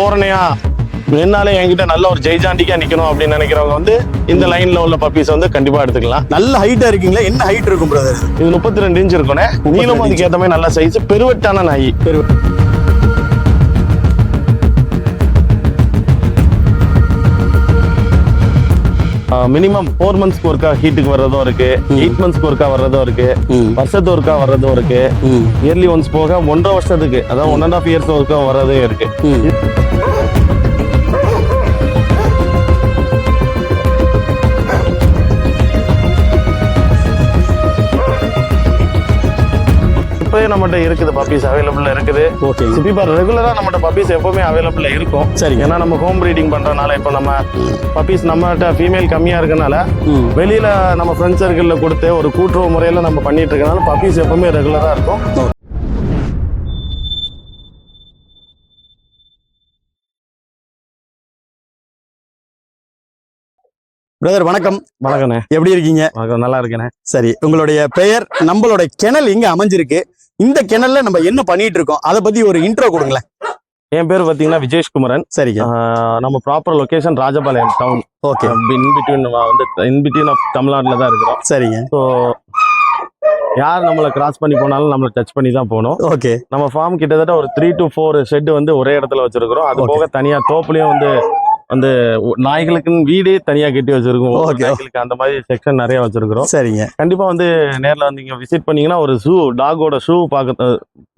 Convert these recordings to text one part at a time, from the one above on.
தோரணையா என்னாலே என்கிட்ட நல்ல ஒரு ஜெய்ஜாண்டிக்கா நிக்கணும் அப்படின்னு நினைக்கிறவங்க வந்து இந்த லைன்ல உள்ள பப்பீஸ் வந்து கண்டிப்பா எடுத்துக்கலாம். நல்ல ஹைட்டா இருக்கீங்களா? என்ன ஹைட் இருக்கும் பிரதர் இது முப்பத்தி ரெண்டு இன்ச் இருக்கும்னே நீளமும் அதுக்கு ஏத்த மாதிரி நல்ல சைஸ் பெருவெட்டான நாய். மினிமம் ஃபோர் மந்த்ஸ்க்கு ஒருக்கா ஹீட்டுக்கு வர்றதும் இருக்கு எயிட் மந்த்ஸ்க்கு ஒருக்கா வர்றதும் இருக்கு. வருஷத்து ஒருக்கா வர்றதும் இருக்கு. இயர்லி ஒன்ஸ் போக ஒன்றரை வருஷத்துக்கு அதாவது ஒன் அண்ட் ஆஃப் இயர்ஸ் ஒருக்கா வர்றதும் இருக்கு ம். இப்பவே நம்மகிட்ட இருக்குது பப்பீஸ் அவைலபிள் இருக்குது. ஓகே இப்போ ரெகுலரா நம்மகிட்ட பப்பீஸ் எப்பவுமே அவைலபிள் இருக்கும். சரிங்க. ஏன்னா நம்ம ஹோம் ப்ரீடிங் பண்றதுனால இப்போ நம்ம பப்பீஸ் நம்மகிட்ட ஃபீமேல் கம்மியா இருக்கனால. வெளியில நம்ம ஃப்ரெண்ட்ஸ் சர்க்கிள்ல கொடுத்து ஒரு கூட்டுறவு முறையில நம்ம பண்ணிட்டு இருக்கனால பப்பீஸ் எப்பவுமே ரெகுலரா இருக்கும். பிரதர் வணக்கம். வணக்கண்ணே. எப்படி இருக்கீங்க? வணக்கம் நல்லா இருக்கேனே சரி உங்களுடைய பெயர் நம்மளோட கிணல் எங்க அமைஞ்சிருக்கு? இந்த கிணல்ல நம்ம என்ன பண்ணிட்டு இருக்கோம்? அதை பத்தி ஒரு இன்ட்ரோ கொடுங்களேன். என் பேர் பாத்தீங்கன்னா விஜேஷ் குமரன். சரிங்க. நம்ம proper location Rajapalayam town okay. In between வந்து இன் பிட்வீன் ஆஃப் தமிழ்நாட்டில் தான் இருக்கிறோம். சரிங்க. ஸோ யார் நம்மளை கிராஸ் பண்ணி போனாலும் நம்மளை டச் பண்ணி தான் போகணும். ஓகே. நம்ம ஃபார்ம் கிட்டத்தட்ட ஒரு த்ரீ டு ஃபோர் ஷெட் வந்து ஒரே இடத்துல வச்சிருக்கிறோம். அது. போக தனியா தோப்புலயும் வந்து வந்து ஒ- நாய்களுக்குன்னு வீடே தனியா கட்டி வச்சிருக்கோம். நாய்களுக்கு அந்த மாதிரி செக்ஷன் நிறைய வச்சிருக்கிறோம். சரிங்க. கண்டிப்பா வந்து நேர்ல வந்து நீங்க விசிட் பண்ணீங்கன்னா ஒரு ஷூ டாகோட ஷூ பார்க்க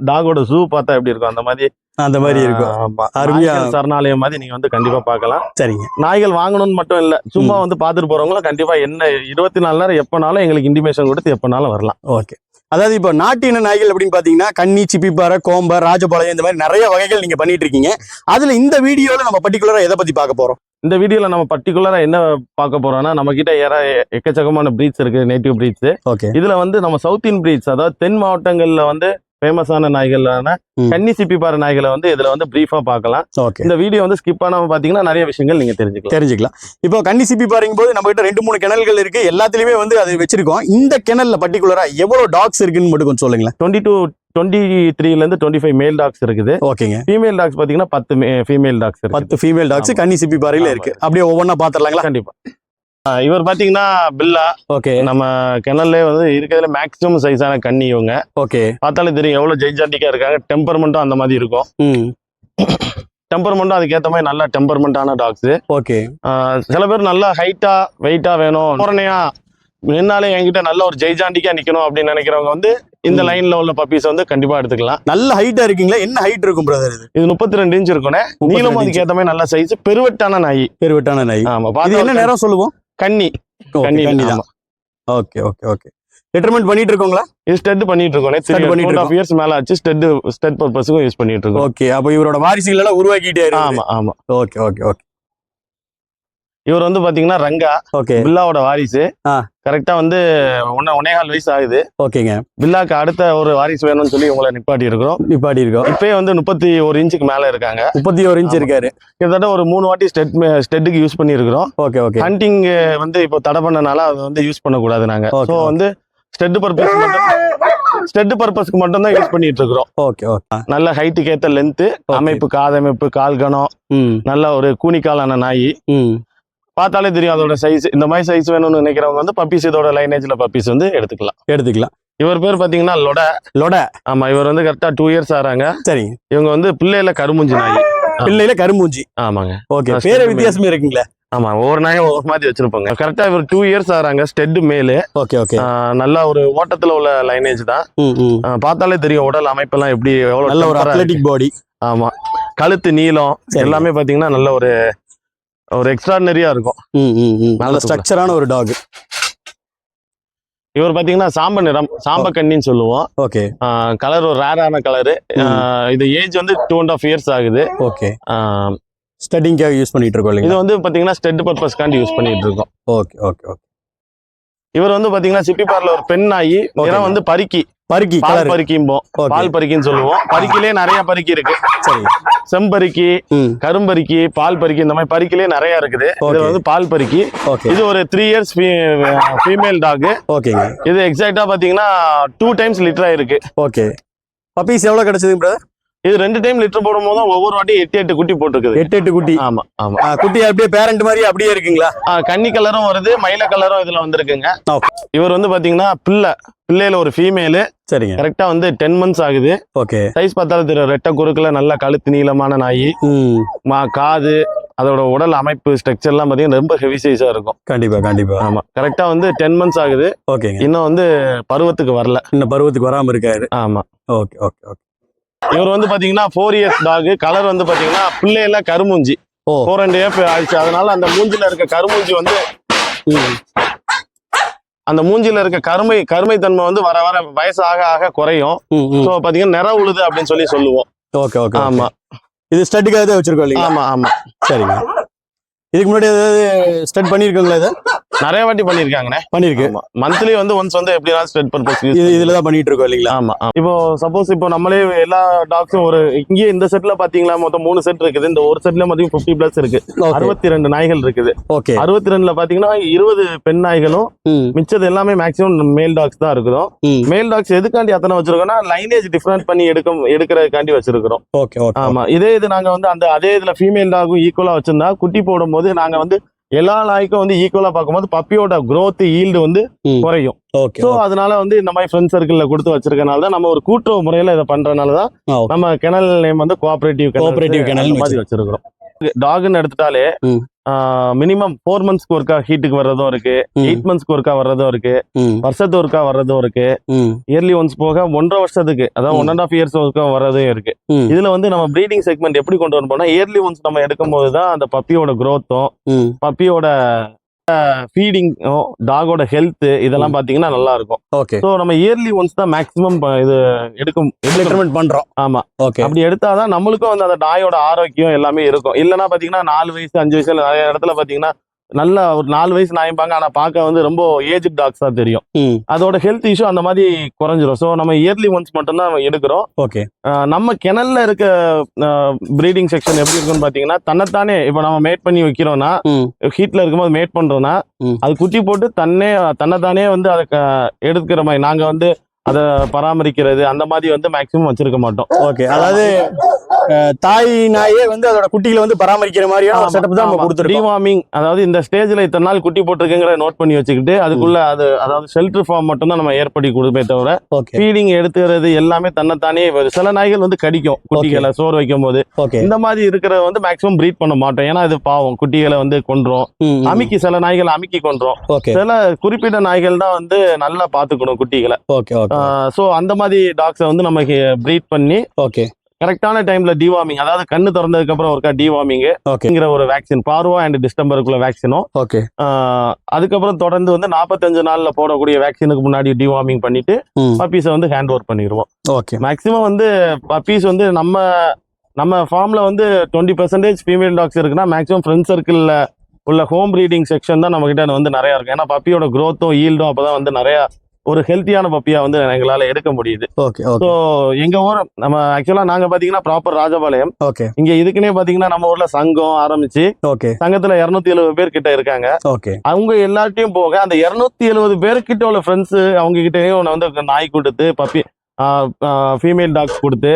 டாகோட ஷூ பார்த்தா எப்படி இருக்கும்? அந்த மாதிரி அந்த மாதிரி இருக்கும். அருமையா- சரணாலயம் மாதிரி நீங்க வந்து கண்டிப்பா பார்க்கலாம். சரிங்க. நாய்கள் வாங்கணும்னு மட்டும் இல்ல. சும்மா வந்து பார்த்துட்டு போறவங்களும் கண்டிப்பா என்ன இருபத்தி நாலு நேரம் எப்பனாலும் எங்களுக்கு இன்டிமேஷன் கொடுத்து எப்பனாலும் வரலாம். ஓகே. அதாவது இப்போ நாட்டு இன நாய்கள் அப்படின்னு பாத்தீங்கன்னா கன்னி சிப்பிப்பாறை கோம்பர் ராஜபாளையம் இந்த மாதிரி நிறைய வகைகள் நீங்க பண்ணிட்டு இருக்கீங்க அதுல இந்த வீடியோல நம்ம பர்டிகுலரா எதை பத்தி பார்க்க போறோம்? இந்த வீடியோல நம்ம பர்டிகுலரா என்ன பார்க்க போறோம்னா நம்ம கிட்ட ஏற எக்கச்சக்கமான பிரீட்ஸ் இருக்கு நேட்டிவ் பிரீட்ஸ் ஓகே இதுல வந்து நம்ம சவுத் இன் பிரீட்ஸ் அதாவது தென் மாவட்டங்கள்ல வந்து ஃபேமஸான நாய்களான. கன்னி சிப்பிப்பாறை நாய்களை வந்து இதுல வந்து பிரீஃபா பார்க்கலாம். ஓகே இந்த வீடியோ வந்து ஸ்கிப் பண்ணாம பாத்தீங்கன்னா நிறைய விஷயங்கள் நீங்க தெரிஞ்சுக்கலாம். தெரிஞ்சுக்கலாம். இப்போ கன்னி சிப்பி பாருங்க போது நம்ம கிட்ட ரெண்டு மூணு கிணல்கள் இருக்கு. எல்லாத்துலயுமே வந்து அது வச்சிருக்கோம். இந்த கிணல்ல பர்டிகுலரா எவ்வளவு டாக்ஸ் இருக்குன்னு மட்டும் கொஞ்சம் சொல்லுங்களேன். டுவெண்ட்டி டூ டுவெண்ட்டி த்ரீல இருந்து டுவெண்ட்டி ஃபைவ் மேல் டாக்ஸ் இருக்குது. ஓகேங்க ஃபீமேல் டாக்ஸ் பாத்தீங்கன்னா பத்து ஃபீமேல் டாக்ஸ் இருக்கு பத்து ஃபீமேல் டாக்ஸ். கன்னி சிப்பி பாறையில. இருக்கு. அப்படியே ஒவ்வொன்றா பாத்துடலாங்களா கண்டிப்பா. இவர் பாத்தீங்கன்னா பில்லா. ஓகே. நம்ம கிணல்லே வந்து இருக்கிறதுல மேக்ஸிமம் சைஸான கன்னி இவங்க. ஓகே. பார்த்தாலே தெரியும் எவ்வளவு ஜெய்ஜாண்டிக்கா இருக்காங்க. டெம்பர்மெண்ட்டும் அந்த மாதிரி இருக்கும். டெம்பர்மெண்ட்டும் அதுக்கேற்ற மாதிரி நல்ல டெம்பர்மெண்டான டாக்ஸ் ஓகே. சில பேர் நல்லா ஹைட்டா வெயிட்டா வேணும். தோரணையா என்னாலே என்கிட்ட நல்ல ஒரு ஜெய்ஜாண்டிக்கா நிக்கணும் அப்படின்னு நினைக்கிறவங்க வந்து இந்த. லைன்ல உள்ள பப்பீஸ் வந்து கண்டிப்பா எடுத்துக்கலாம். நல்ல ஹைட்டா இருக்கீங்களா? என்ன ஹைட் இருக்கும் பிரதர் இது? இது முப்பத்தி ரெண்டு இன்ச் இருக்கும்னே 32 நீளமும் inch. அதுக்கு ஏத்த மாதிரி நல்ல சைஸ் பெருவெட்டான நாய். பெருவெட்டான நாய். ஆமா என்ன நேரம் சொல்லுவோம்? கன்னி Okay, கன்னி கன்னி ஆமா. தான் ஓகே ஓகே ஓகே. லிட்டர்மெண்ட் பண்ணிட்டு இருக்கோங்களா இது ஸ்டெட் பண்ணிட்டு இருக்கோம் Stud பண்ணிட்டு த்ரீ இயர்ஸ் மேல ஆச்சு. ஸ்டெட் ஸ்டெட் பர்பஸ்க்கும் யூஸ் பண்ணிட்டு இருக்கோம் ஓகே அப்போ இவரோட வாரிசுகள் எல்லாம் உருவாக்கிட்டே ஆமா ஆமா. Okay okay okay. இவர் வந்து பாத்தீங்கன்னா ரங்கா ஓகே. பில்லாவோட வாரிசு. கரெக்டா வந்து ஒன்ன ஒன்னேகால் வயசு ஆகுது. ஓகேங்க. பில்லாக்கு அடுத்த ஒரு வாரிசு வேணும்னு சொல்லி உங்களை நிப்பாட்டி இருக்கிறோம். நிப்பாடி இருக்கோம் இப்பயே வந்து முப்பத்தி ஒரு இன்ச்சுக்கு மேல இருக்காங்க. முப்பத்தி ஒரு இன்ச். இருக்காரு. கிட்டத்தட்ட ஒரு மூணு வாட்டி ஸ்டெட் ஸ்டெட்டுக்கு யூஸ் பண்ணியிருக்கிறோம். Okay okay. ஹண்டிங் வந்து இப்போ தடை பண்ணனால அதை வந்து யூஸ் பண்ணக்கூடாது நாங்க. ஸோ. வந்து ஸ்டெட் பர்பஸ் மட்டும் ஸ்டெட் பர்பஸ்க்கு மட்டும் தான் யூஸ் பண்ணிட்டு இருக்கிறோம் ஓகே ஓகே. நல்ல ஹைட்டுக்கு ஏத்த லென்த் அமைப்பு காதமைப்பு கால் கணம் ம். நல்ல ஒரு கூனிக்காலான நாய். ம். பார்த்தாலே தெரியும் அதோட சைஸ் இந்த மாதிரி சைஸ் வேணும்னு நினைக்கிறவங்க வந்து பப்பீஸ் இதோட லைனேஜ்ல பப்பீஸ் வந்து எடுத்துக்கலாம். எடுத்துக்கலாம். இவர் பேர் பாத்தீங்கன்னா லொட. லொட. ஆமா இவர் வந்து கரெக்டா டூ இயர்ஸ் ஆறாங்க. சரிங்க இவங்க வந்து பிள்ளையில கருமுஞ்சி நாய். பிள்ளையில கரும்பூஞ்சி ஆமாங்க. ஓகே பேர. வித்தியாசமே இருக்குங்களே? ஆமா ஒவ்வொரு நாயும் ஒவ்வொரு மாதிரி வச்சிருப்பாங்க. கரெக்டா இவர் டூ இயர்ஸ் ஆறாங்க ஸ்டெட் மேலு. Okay okay. நல்ல ஒரு ஓட்டத்துல உள்ள லைனேஜ் தான். பார்த்தாலே தெரியும் உடல் அமைப்பெல்லாம் எப்படி எவ்வளவு நல்ல ஒரு. அத்லெட்டிக் பாடி ஆமா கழுத்து நீளம் சரி. எல்லாமே பாத்தீங்கன்னா நல்ல ஒரு ஒரு எக்ஸ்ட்ராடனரியா இருக்கும். நல்ல ஸ்ட்ரக்சரான ஒரு டாக் இவர் பாத்தீங்கன்னா சாம்ப நிறம் சாம்ப கண்ணின்னு சொல்லுவோம். ஓகே. கலர் ஒரு ரேரான கலரு இது ஏஜ் வந்து டூ அண்ட் ஆஃப் இயர்ஸ் ஆகுது. ஓகே. ஸ்டடிங்காக யூஸ் பண்ணிட்டு இருக்கோம் இது வந்து பாத்தீங்கன்னா ஸ்டெட் பர்பஸ்க்காண்டி யூஸ் பண்ணிட்டு இருக்கோம். Okay okay okay. இவர் வந்து பாத்தீங்கன்னா சிப்பி பார்ல ஒரு பெண் நாயி நிறம் வந்து பருக்கி. பருக்கி பால் பருக்கிம்போம் பால் பருக்கின்னு சொல்லுவோம். பருக்கிலே நிறைய பருக்கி இருக்கு. சரி. செம்பருக்கி கரும்பருக்கி பால் பருக்கி இந்த மாதிரி பருக்கிலே நிறைய இருக்குது. இது வந்து பால் பருக்கி. இது ஒரு த்ரீ இயர்ஸ் ஃபீமேல் டாக் ஓகேங்க இது எக்ஸாக்டா பாத்தீங்கன்னா டூ டைம்ஸ் லிட்டர் ஆயிருக்கு ஓகே பப்பீஸ் எவ்வளோ கிடைச்சதுங்க பிரதர் இது ரெண்டு டைம் லிட்டர் போடும் போது ஒவ்வொரு வாட்டி எட்டு எட்டு குட்டி போட்டுருக்குது. எட்டு எட்டு குட்டி. ஆமா ஆமா. குட்டி அப்படியே பேரண்ட் மாதிரி அப்படியே இருக்குங்களா? கன்னி கலரும் வருது மயில கலரும் இதுல வந்திருக்குங்க. இவர் வந்து பாத்தீங்கன்னா பிள்ளை. பிள்ளையில ஒரு ஃபீமேலு சரிங்க. கரெக்டா வந்து டென் மந்த்ஸ் ஆகுது. ஓகே சைஸ் பார்த்தாலும் தெரியும் ரெட்டை குறுக்குல நல்ல கழுத்து நீளமான நாய். ம். மா காது அதோட உடல் அமைப்பு ஸ்ட்ரக்சர் எல்லாம் பாத்தீங்கன்னா ரொம்ப ஹெவி சைஸா இருக்கும். கண்டிப்பா கண்டிப்பா. ஆமா. கரெக்டா வந்து டென் மந்த்ஸ் ஆகுது. ஓகேங்க இன்னும் வந்து பருவத்துக்கு வரல. இன்னும் பருவத்துக்கு வராம இருக்காரு. ஆமா. ஓகே ஓகே ஓகே இவர் வந்து பாத்தீங்கன்னா ஃபோர் இயர்ஸ் டாக் கலர் வந்து பாத்தீங்கன்னா பிள்ளையில கருமூஞ்சி. ஃபோர் அண்ட் இயர்ஸ் ஆயிடுச்சு. அதனால அந்த மூஞ்சில இருக்க கருமூஞ்சி வந்து அந்த மூஞ்சில இருக்க கருமை கருமை தன்மை வந்து வர வர வயசு ஆக ஆக குறையும். ஸோ பாத்தீங்கன்னா நிற உழுது அப்படின்னு சொல்லி சொல்லுவோம். ஓகே ஓகே ஆமா. இது ஸ்டட்டுக்காக தான் வச்சிருக்கோம் இல்லைங்களா? ஆமா ஆமா. சரிங்க. இதுக்கு முன்னாடி ஏதாவது ஸ்டட் பண்ணியிருக்கோங்களா இது? நிறைய வாட்டி பண்ணிருக்காங்கண்ணே பண்ணியிருக்கு. மந்த்லி வந்து ஒன்ஸ் வந்து எப்படினாலும் ஸ்டெட் பர்பஸ் இது இதுல தான் பண்ணிட்டு இருக்கோம் இல்லைங்களா? ஆமா. இப்போ சப்போஸ் இப்போ நம்மளே எல்லா டாக்ஸும் ஒரு இங்கே இந்த செட்ல பாத்தீங்களா மொத்தம் மூணு செட் இருக்குது. இந்த ஒரு செட்ல மொத்தம் 50 பிளஸ் இருக்கு. அறுபத்தி ரெண்டு நாய்கள் இருக்குது. ஓகே அறுபத்தி ரெண்டுல பாத்தீங்கன்னா இருபது பெண் நாய்களும் மிச்சது எல்லாமே மேக்ஸிமம் மேல் டாக்ஸ் தான் இருக்குதும். ம். மேல் டாக்ஸ் எதுக்காண்டி அத்தனை வச்சிருக்கோம்னா லைனேஜ் டிஃபரன்ஸ் பண்ணி எடுக்க எடுக்கிறதுக்காண்டி வச்சிருக்கிறோம். ஓகே ஓகே ஆமா. இதே இது நாங்க வந்து அந்த அதே இதுல ஃபீமேல் டாகும் ஈக்குவலா வச்சிருந்தா குட்டி போடும்போது நாங்க வந்து எல்லா நாய்க்கும் வந்து ஈக்குவலா பார்க்கும்போது பப்பியோட growth ஈல்டு வந்து. குறையும் சோ அதனால வந்து இந்த மாதிரி ஃப்ரெண்ட் சர்க்கிள்ல கொடுத்து வச்சிருக்கனால தான் நம்ம ஒரு கூட்டுறவு முறையில இதை பண்றதுனால தான் ஆ, okay. நம்ம கெனல் நேம் வந்து கோஆபரேட்டிவ் kennel னு மாதிரி வச்சிருக்கிறோம் டாக்னு எடுத்துட்டாலே. மினிமம் ஃபோர் மந்த்ஸ்க்கு ஒருக்கா ஹீட்டுக்கு வர்றதும் இருக்கு. எயிட் மந்த்ஸ்க்கு ஒருக்கா வர்றதும் இருக்கு. வருஷத்து ஒருக்கா வர்றதும் இருக்கு. இயர்லி ஒன்ஸ் போக ஒன்றரை வருஷத்துக்கு அதாவது. ஒன் அண்ட் ஆஃப் இயர்ஸ் ஒருக்கா வர்றதும் இருக்கு. இதுல வந்து நம்ம ப்ரீடிங் செக்மெண்ட் எப்படி கொண்டு வரணும்னா இயர்லி ஒன்ஸ் நம்ம எடுக்கும்போது தான் அந்த பப்பியோட growth-உம் ம். பப்பியோட ஃபீடிங் டாகோட ஹெல்த் இதெல்லாம் பாத்தீங்கன்னா நல்லா இருக்கும் ஓகே ஸோ நம்ம இயர்லி ஒன்ஸ் தான் மேக்ஸிமம் இது எடுக்கும். டிட்டர்மெண்ட் பண்றோம். ஆமா. ஓகே அப்படி எடுத்தாதான் நம்மளுக்கும் வந்து அந்த நாயோட ஆரோக்கியம் எல்லாமே இருக்கும். இல்லைன்னா பாத்தீங்கன்னா நாலு வயசு அஞ்சு வயசுல நிறைய இடத்துல பாத்தீங்கன்னா நல்ல ஒரு நாலு வயசு நாயம்பாங்க. ஆனா பார்க்க வந்து ரொம்ப ஏஜ் டாக்ஸ் தான் தெரியும். அதோட ஹெல்த் இஷ்யூ அந்த மாதிரி குறைஞ்சிரும். ஸோ நம்ம இயர்லி ஒன்ஸ் மட்டும்தான் நம்ம எடுக்கிறோம். ஓகே. நம்ம கிணல்ல இருக்க ப்ரீடிங் செக்ஷன் எப்படி இருக்குன்னு பாத்தீங்கன்னா தன்னைத்தானே இப்போ நம்ம மேட் பண்ணி வைக்கிறோம்னா ஹீட்ல இருக்கும்போது மேட் பண்றோம்னா. அது குட்டி போட்டு தன்னே தன்னைத்தானே வந்து அதை எடுக்கிற மாதிரி. நாங்க வந்து அதை பராமரிக்கிறது அந்த மாதிரி வந்து மேக்சிமம் வச்சிருக்க மாட்டோம். ஓகே அதாவது தாய் நாயே வந்து அதோட குட்டிகளை வந்து பராமரிக்கிற மாதிரியான செட்டப் தான் நம்ம கொடுத்துருக்கோம். டிவார்மிங் அதாவது இந்த ஸ்டேஜ்ல இத்தனை நாள் குட்டி போட்டிருக்குங்கிற நோட் பண்ணி வச்சுக்கிட்டு அதுக்குள்ள அது அதாவது ஷெல்டர் ஃபார்ம் மட்டும் தான் நம்ம ஏற்படுத்தி கொடுப்பே தவிர ஃபீடிங் எடுத்துக்கிறது எல்லாமே தன்னைத்தானே. சில நாய்கள் வந்து கடிக்கும். குட்டிகளை சோறு வைக்கும் போது இந்த மாதிரி இருக்கிறத வந்து மேக்ஸிமம் ப்ரீட் பண்ண மாட்டோம். ஏன்னா இது பாவம். குட்டிகளை வந்து கொன்றோம். அமுக்கி சில நாய்கள் அமுக்கி கொன்றோம். சில குறிப்பிட்ட நாய்கள் தான் வந்து நல்லா பாத்துக்கணும் குட்டிகளை. ஸோ அந்த மாதிரி டாக்ஸை வந்து நம்ம ப்ரீட் பண்ணி ஓகே கரெக்டான டைம்ல டிவார்மிங் அதாவது கண்ணு திறந்ததுக்கு அப்புறம் ஒருக்கா டிவார்மிங் ஓகே அப்படிங்கிற ஒரு வேக்சின் பார்வா அண்ட் டிஸ்டம்பருக்குள்ள வேக்சினும் ஓகே அதுக்கப்புறம் தொடர்ந்து வந்து நாற்பத்தஞ்சு நாள்ல போடக்கூடிய வேக்சினுக்கு முன்னாடி டிவார்மிங் பண்ணிட்டு பப்பீஸை வந்து ஹேண்ட் ஓவர் பண்ணிடுவோம் ஓகே மேக்ஸிமம் வந்து பப்பீஸ் வந்து நம்ம நம்ம ஃபார்ம்ல வந்து டுவெண்ட்டி பர்சன்டேஜ் ஃபீமேல் டாக்ஸ் இருக்குன்னா மேக்ஸிமம் ஃப்ரெண்ட் சர்க்கிள்ல உள்ள ஹோம் ப்ரீடிங் செக்ஷன் தான் நம்ம கிட்ட வந்து நிறைய இருக்கும். ஏன்னா பப்பியோட growth-உம் ஈல்டும் அப்பதான் வந்து நிறைய ஒரு ஹெல்த்தியான பப்பியா வந்து எங்களால எடுக்க முடியுது. ஸோ எங்க ஊர் நம்ம ஆக்சுவலா நாங்க பாத்தீங்கன்னா ப்ராப்பர் ராஜபாளையம். ஓகே இங்க இதுக்குன்னே பாத்தீங்கன்னா நம்ம ஊர்ல சங்கம் ஆரம்பிச்சு ஓகே சங்கத்துல இருநூத்தி எழுபது பேர் கிட்ட இருக்காங்க. ஓகே அவங்க எல்லார்ட்டையும் போக அந்த இருநூத்தி எழுபது பேர்கிட்ட உள்ள ஃப்ரெண்ட்ஸ் அவங்க கிட்டயும் வந்து நாய் கொடுத்து பப்பி ஃபீமேல் டாக்ஸ் கொடுத்து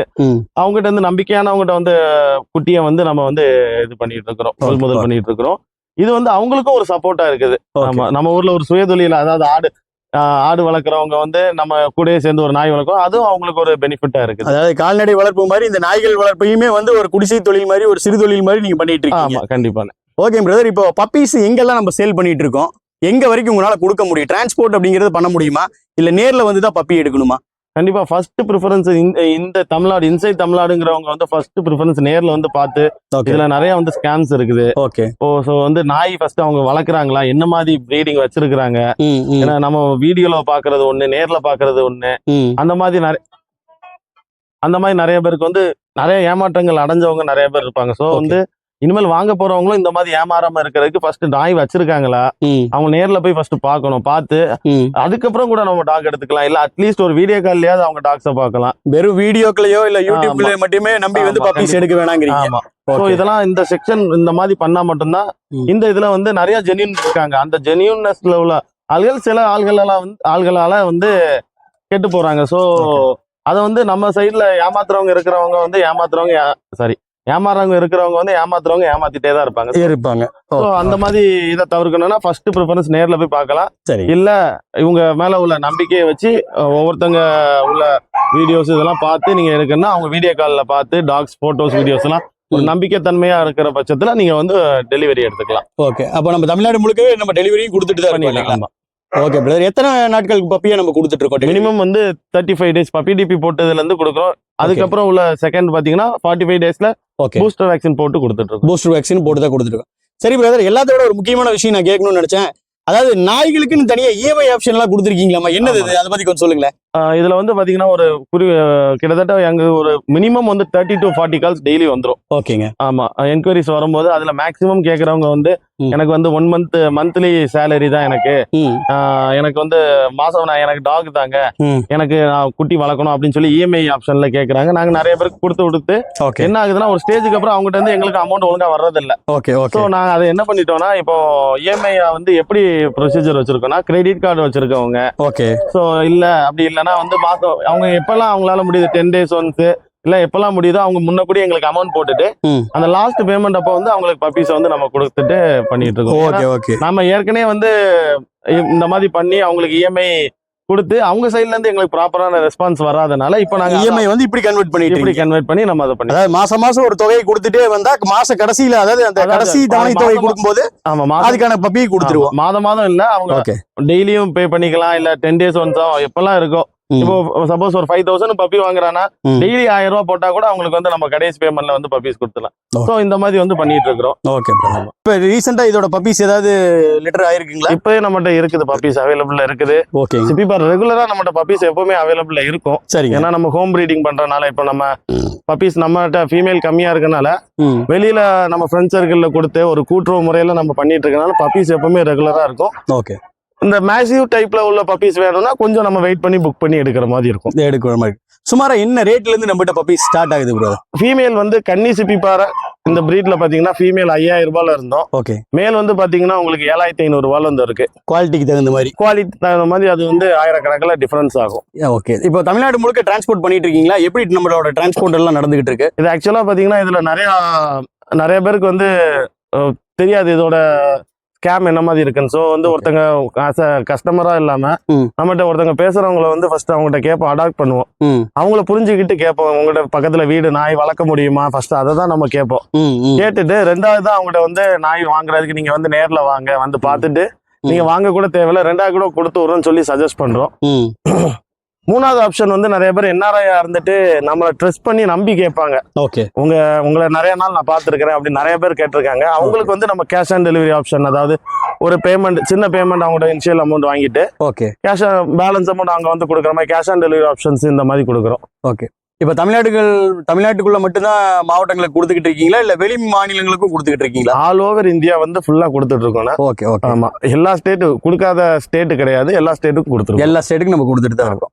அவங்ககிட்ட இருந்து நம்பிக்கையானவங்ககிட்ட வந்து குட்டியை வந்து நம்ம வந்து இது பண்ணிட்டு இருக்கிறோம். Okay. பண்ணிட்டு இருக்கிறோம். இது வந்து அவங்களுக்கும் ஒரு சப்போர்ட்டா இருக்குது. ஆமா நம்ம ஊர்ல ஒரு சுயதொழில் அதாவது ஆடு ஆடு வளர்க்குறவங்க வந்து நம்ம கூடயே சேர்ந்து ஒரு நாய் வளர்க்குறோம். அதுவும் அவங்களுக்கு ஒரு பெனிஃபிட்டா இருக்குது. அதாவது கால்நடை வளர்ப்பு மாதிரி இந்த நாய்கள் வளர்ப்பையுமே வந்து ஒரு குடிசை தொழில் மாதிரி ஒரு சிறு தொழில் மாதிரி நீங்க பண்ணிட்டு இருக்கீங்க. ஆமா கண்டிப்பா. ஓகே பிரதர் இப்போ பப்பீஸ் எங்கெல்லாம் நம்ம சேல் பண்ணிட்டு இருக்கோம்? எங்க வரைக்கும் உங்களால கொடுக்க முடியும்? டிரான்ஸ்போர்ட் அப்படிங்கறது பண்ண முடியுமா? இல்ல நேர்ல வந்து தான் பப்பி எடுக்கணுமா? கண்டிப்பா ஃபர்ஸ்ட் ப்ரிஃபரன்ஸ் இந்த இந்த தமிழ்நாடு இன்சைட் தமிழ்நாடுங்கிறவங்க வந்து ஃபர்ஸ்ட் ப்ரிஃபரன்ஸ் நேர்ல வந்து பார்த்து இதுல நிறைய வந்து ஸ்கேம்ஸ் இருக்குது. ஓகே இப்போ ஸோ வந்து நாய் ஃபர்ஸ்ட் அவங்க வளர்க்குறாங்களா? என்ன மாதிரி ப்ரீடிங் வச்சிருக்கிறாங்க? ஏன்னா நம்ம வீடியோல பாக்குறது ஒண்ணு நேர்ல பாக்குறது ஒண்ணு. அந்த மாதிரி நிறைய அந்த மாதிரி நிறைய பேருக்கு வந்து நிறைய ஏமாற்றங்கள் அடைஞ்சவங்க நிறைய பேர் இருப்பாங்க. ஸோ. வந்து இனிமேல் வாங்க போறவங்களும் இந்த மாதிரி ஏமாறாம இருக்கிறதுக்கு ஃபர்ஸ்ட் நாய் வச்சிருக்காங்களா? அவங்க நேர்ல போய் ஃபர்ஸ்ட் பார்க்கணும் பார்த்து அதுக்கப்புறம் கூட நம்ம டாக் எடுத்துக்கலாம். இல்ல அட்லீஸ்ட் ஒரு வீடியோ கால்லயாவது அவங்க டாக்ஸை பார்க்கலாம். வெறும் வீடியோக்களையோ இல்ல யூடியூப்லயோ மட்டுமே நம்பி வந்து பப்பீஸ். எடுக்க வேணாங்கிறீங்க. Okay. இதெல்லாம் இந்த செக்ஷன் இந்த மாதிரி பண்ணா மட்டும்தான். இந்த இதுல வந்து நிறைய ஜெனியூன் இருக்காங்க. அந்த ஜெனியூன்னஸ்ல உள்ள ஆள்கள் சில ஆள்களால வந்து ஆள்களால வந்து கெட்டு போறாங்க. ஸோ அதை வந்து நம்ம சைடுல ஏமாத்துறவங்க இருக்கிறவங்க வந்து ஏமாத்துறவங்க சாரி ஏமாறவங்க இருக்கிறவங்க வந்து ஏமாத்துறவங்க ஏமாத்திட்டே தான் இருப்பாங்க. இருப்பாங்க. அந்த மாதிரி இதை தவிர்க்கணும்னா ஃபர்ஸ்ட் ப்ரிஃபரன்ஸ் நேர்ல போய் பார்க்கலாம். சரி. இல்ல இவங்க மேல உள்ள நம்பிக்கையை வச்சு அஹ், ஒவ்வொருத்தங்க உள்ள வீடியோஸ் இதெல்லாம் பார்த்து நீங்க எடுக்கணும்னா அவங்க வீடியோ கால்ல பார்த்து டாக்ஸ் போட்டோஸ் வீடியோஸ் எல்லாம் ஒரு. நம்பிக்கை தன்மையா இருக்கிற பட்சத்துல நீங்க வந்து டெலிவரி எடுத்துக்கலாம். ஓகே அப்போ நம்ம தமிழ்நாடு முழுக்கவே நம்ம டெலிவரியும் கொடுத்துட்டு தான் பண்ணிக்கலாம்? ஓகே பிரதர் எத்தனை நாட்களுக்கு பப்பியை நம்ம கொடுத்துட்டு இருக்கோம் மினிமம் வந்து thirty five days puppy DP போட்டதுல இருந்து கொடுக்குறோம். அதுக்கப்புறம் உள்ள செகண்ட் பாத்தீங்கன்னா ஃபார்ட்டி ஃபைவ் டேஸ்ல ஓகே பூஸ்டர் வேக்சின் போட்டு கொடுத்துட்டு இருக்கோம். பூஸ்டர் வேக்சின் போட்டு தான் கொடுத்துருக்கோம் சரி பிரதர் எல்லாத்தோட ஒரு முக்கியமான விஷயம் நான் கேட்கணும்னு நினைச்சேன். அதாவது நாய்களுக்குன்னு தனியா E இஎம்ஐ ஆப்ஷன் எல்லாம் கொடுத்துருக்கீங்களாமா என்னது? அதை பத்தி கொஞ்சம் சொல்லுங்களேன். இதுல வந்து பாத்தீங்கன்னா ஒரு குறி கிட்டத்தட்ட எங்க ஒரு மினிமம் வந்து thirty to forty calls daily வந்துரும். ஓகேங்க. ஆமா என்கொயரிஸ் வரும்போது அதுல மேக்ஸிமம் கேக்குறவங்க வந்து. எனக்கு வந்து ஒன் மந்த் மந்த்லி சேலரி தான் எனக்கு. எனக்கு வந்து மாசம் நான் எனக்கு டாக் தாங்க. எனக்கு நான் குட்டி வளர்க்கணும் அப்படின்னு சொல்லி இஎம்ஐ ஆப்ஷன்ல கேக்குறாங்க. நாங்க நிறைய பேருக்கு கொடுத்து கொடுத்து என்ன ஆகுதுன்னா ஒரு ஸ்டேஜுக்கு அப்புறம் அவங்ககிட்ட இருந்து எங்களுக்கு அமௌண்ட் ஒழுங்கா வர்றதில்ல. ஓகே ஸோ ஓகே நாங்க அதை என்ன பண்ணிட்டோம்னா இப்போ இஎம்ஐ வந்து எப்படி ப்ரொசீஜர் வச்சிருக்கோம்னா கிரெடிட் கார்டு வச்சிருக்கவங்க. ஓகே. ஸோ இல்ல அப்படி இல்லைன்னா வந்து மாசம் அவங்க எப்பெல்லாம் அவங்களால முடியுது டென் டேஸ் ஒன்ஸ் இல்ல எப்பெல்லாம் முடியுதோ அவங்க முன்னக்கூடி எங்களுக்கு அமௌண்ட் போட்டுட்டு. அந்த லாஸ்ட் பேமெண்ட் அப்போ வந்து அவங்களுக்கு பப்பீஸ் வந்து நம்ம கொடுத்துட்டு பண்ணிட்டு இருக்கோம். Okay okay. நம்ம ஏற்கனவே வந்து இந்த மாதிரி பண்ணி அவங்களுக்கு இஎம்ஐ கொடுத்து அவங்க சைடுல இருந்து எங்களுக்கு ப்ராப்பரான ரெஸ்பான்ஸ் வராதனால இப்போ நாங்க இஎம்ஐ வந்து இப்படி கன்வெர்ட் பண்ணிட்டு இப்படி. கன்வெர்ட் பண்ணி நம்ம அதை பண்ணி அதாவது மாசம் மாசம் ஒரு தொகையை கொடுத்துட்டே வந்தா மாச கடைசியில அதாவது அந்த கடைசி தவணை தொகை கொடுக்கும்போது ஆமா மாதம் அதுக்கான பப்பியை கொடுத்துருவோம். மாதம் மாதம் இல்ல அவங்க டெய்லியும் பே பண்ணிக்கலாம் இல்ல டென் டேஸ் ஒன்ஸ் எப்பெல்லாம் இருக்கோ. இப்போ சப்போஸ் ஒரு ஃபைவ் தௌசண்ட் பப்பி வாங்குறானா. டெய்லி ஆயிரம் ரூபாய் போட்டா கூட அவங்களுக்கு வந்து நம்ம கடைசி பேமெண்ட்ல வந்து பப்பீஸ் கொடுத்துலாம். ஸோ இந்த மாதிரி வந்து பண்ணிட்டு இருக்கிறோம். ஓகே இப்ப ரீசெண்டா இதோட பப்பீஸ் ஏதாவது லிட்டர் ஆயிருக்குங்களா? இப்பயே நம்மகிட்ட இருக்குது பப்பீஸ் அவைலபிள்ல இருக்குது. ஓகே இப்போ ரெகுலரா நம்மகிட்ட பப்பீஸ் எப்பவுமே அவைலபிள்ல இருக்கும். சரிங்க. ஏன்னா நம்ம ஹோம் ப்ரீடிங் பண்றதுனால இப்போ நம்ம பப்பீஸ் நம்மகிட்ட ஃபீமேல் கம்மியா இருக்கனால வெளியில நம்ம ஃப்ரெண்ட்ஸ் சர்க்கிள்ல கொடுத்து ஒரு கூட்டுறவு முறையில நம்ம பண்ணிட்டு இருக்கனால பப்பீஸ் எப்பவுமே ரெகுலரா இருக்கும். ஓகே இந்த மேசிவ் டைப்ல உள்ள பப்பீஸ் வேணும்னா கொஞ்சம் நம்ம வெயிட் பண்ணி புக் பண்ணி எடுக்கிற மாதிரி இருக்கும். எடுக்கிற மாதிரி சுமாரா என்ன ரேட்ல இருந்து நம்மகிட்ட பப்பீஸ் ஸ்டார்ட் ஆகுது ப்ரோ ஃபீமேல் வந்து கன்னி சிப்பிப்பாறை இந்த பிரீட்ல பாத்தீங்கன்னா ஃபீமேல் ஐயாயிரம் ரூபாயில இருந்தோம். ஓகே மேல் வந்து பாத்தீங்கன்னா உங்களுக்கு ஏழாயிரத்தி ஐநூறு ரூபாயில வந்து இருக்கு. குவாலிட்டிக்கு தகுந்த மாதிரி. குவாலிட்டி தகுந்த மாதிரி அது வந்து ஆயிரக்கணக்கில் டிஃபரன்ஸ் ஆகும். ஓகே இப்போ தமிழ்நாடு முழுக்க டிரான்ஸ்போர்ட் பண்ணிட்டு இருக்கீங்களா? எப்படி நம்மளோட டிரான்ஸ்போர்ட் எல்லாம் நடந்துகிட்டு இருக்கு? இது ஆக்சுவலா பாத்தீங்கன்னா இதுல நிறைய நிறைய பேருக்கு வந்து தெரியாது இதோட ஸ்கேம் என்ன மாதிரி இருக்குன்னு. ஸோ வந்து ஒருத்தங்க கஸ்டமரா இல்லாம. நம்மகிட்ட ஒருத்தங்க பேசுறவங்கள வந்து ஃபர்ஸ்ட் அவங்ககிட்ட கேட்போம் அடாப்ட் பண்ணுவோம். அவங்கள புரிஞ்சுக்கிட்டு கேட்போம் உங்கள்கிட்ட பக்கத்துல வீடு நாய் வளர்க்க முடியுமா ஃபர்ஸ்ட் அதை தான் நம்ம கேட்போம் கேட்டுட்டு ரெண்டாவது தான் அவங்ககிட்ட வந்து நாய் வாங்குறதுக்கு நீங்க வந்து நேர்ல வாங்க வந்து பார்த்துட்டு நீங்க வாங்க கூட தேவையில்ல ரெண்டாவது கூட கொடுத்து விடுறோம்னு சொல்லி சஜஸ்ட் பண்றோம். மூணாவது ஆப்ஷன் வந்து நிறைய பேர் என்ஆர்ஐயா இருந்துட்டு நம்மளை ட்ரெஸ் பண்ணி நம்பி கேட்பாங்க. ஓகே. உங்க உங்களை நிறைய நாள் நான் பார்த்துருக்கிறேன் அப்படி நிறைய பேர் கேட்டிருக்காங்க. அவங்களுக்கு வந்து நம்ம கேஷ் ஆன் டெலிவரி ஆப்ஷன் அதாவது ஒரு பேமெண்ட் சின்ன பேமெண்ட் அவங்களோட இனிஷியல் அமௌண்ட் வாங்கிட்டு ஓகே. கேஷ் பேலன்ஸ் அமௌண்ட் அவங்க வந்து கொடுக்குற மாதிரி கேஷ் ஆன் டெலிவரி ஆப்ஷன்ஸ் இந்த மாதிரி கொடுக்குறோம். ஓகே. இப்போ தமிழ்நாடுகள் தமிழ்நாட்டுக்குள்ள மட்டும்தான் மாவட்டங்களுக்கு கொடுத்துக்கிட்டு இருக்கீங்களா? இல்ல வெளி மாநிலங்களுக்கும் கொடுத்துக்கிட்டு இருக்கீங்களா? ஆல் ஓவர் இந்தியா வந்து ஃபுல்லா கொடுத்துட்டு இருக்கோம் ஓகே ஓகே. ஆமா. எல்லா ஸ்டேட்டு கொடுக்காத ஸ்டேட் கிடையாது. எல்லா ஸ்டேட்டுக்கும் கொடுத்துருக்கோம். எல்லா ஸ்டேட்டுக்கும் நம்ம கொடுத்துட்டு தான் இருக்கோம்.